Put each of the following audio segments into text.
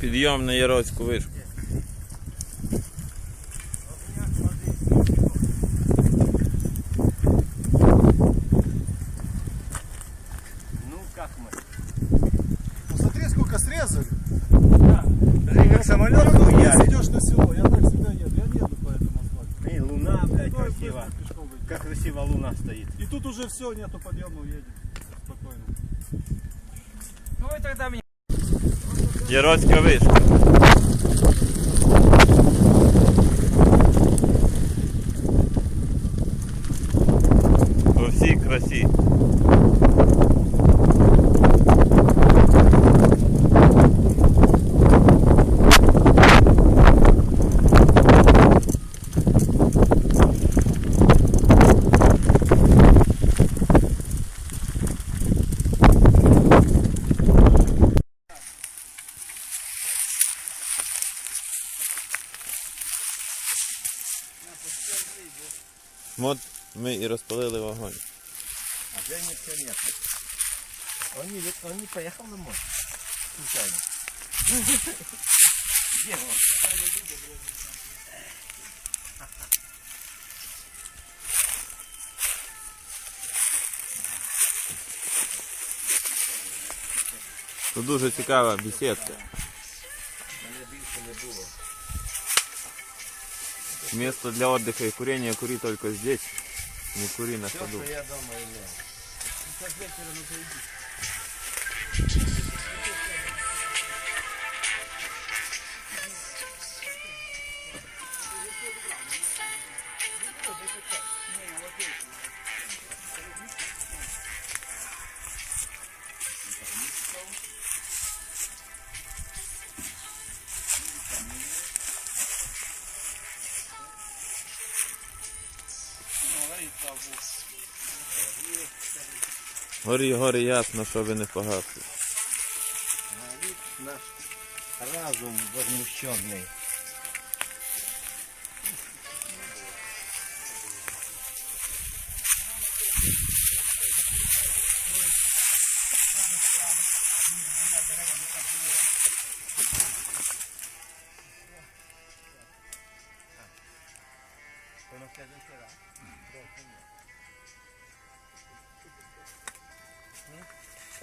Підйом на Яроцьку вишку. Ну как мы? Ну смотри, сколько срезали. Ты как самолет Ты хуярит. идешь на село, я так всегда еду. Я не еду по этому асфальту. И луна, блядь, Стой, красиво. Как красиво луна стоит. И тут уже все, нету подъема, едем. Спокойно. Ну и тогда мне. Яроцька вишка. По всій красі. От ми і розпалили вогонь. А Женя все нет. Он не, он не поехал домой. Случайно. Где он? Тут дуже цікава бесідка. Мене більше не було. Место для отдыха и курения кури только здесь. Не кури на Все, ходу. что я дома. Горі, горі ясно, щоб не погасли. Наш разум возмущенный.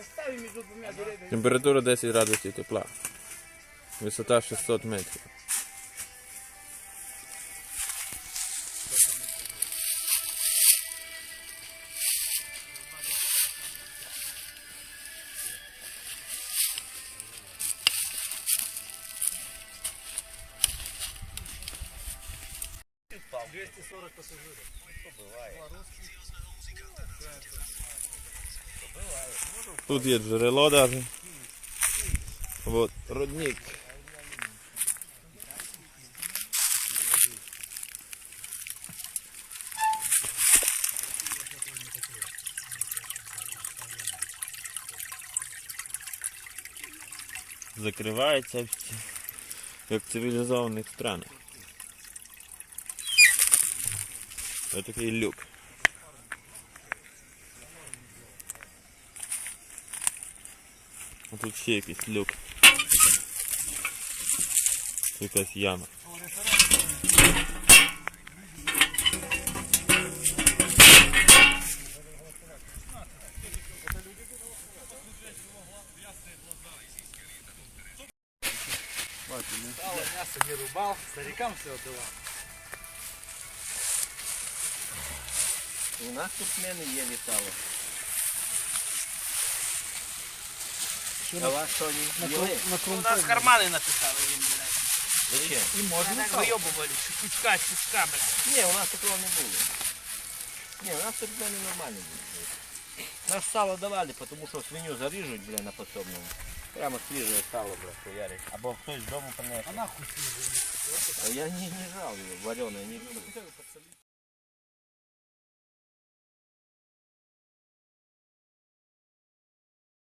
Ставим между двумя деревьями. Температура 10 градусів тепла. Висота 600 метрів. Тут є джерело даже. Вот, родник. Закривається в ці- як в цивілізованих странах. Ось такий люк. А тут ще якийсь люк. Якась яма. Сало, мясо не рубал, старикам все отдавал. У нас тут мене є літало. А вас що, не їли? У нас карманы написали им, блядь. Зачем? И можно так выебывали, чучка, чучка, блядь. Ні, у нас такого не було. Ні, у нас тут мене нормально було. Нас сало давали, тому що свиню заріжуть, бля, на пособному. Прямо свіже сало, бля, хуярить. Або хтось з дому принесе. А нахуй А я не, не жал його, вареное не люблю.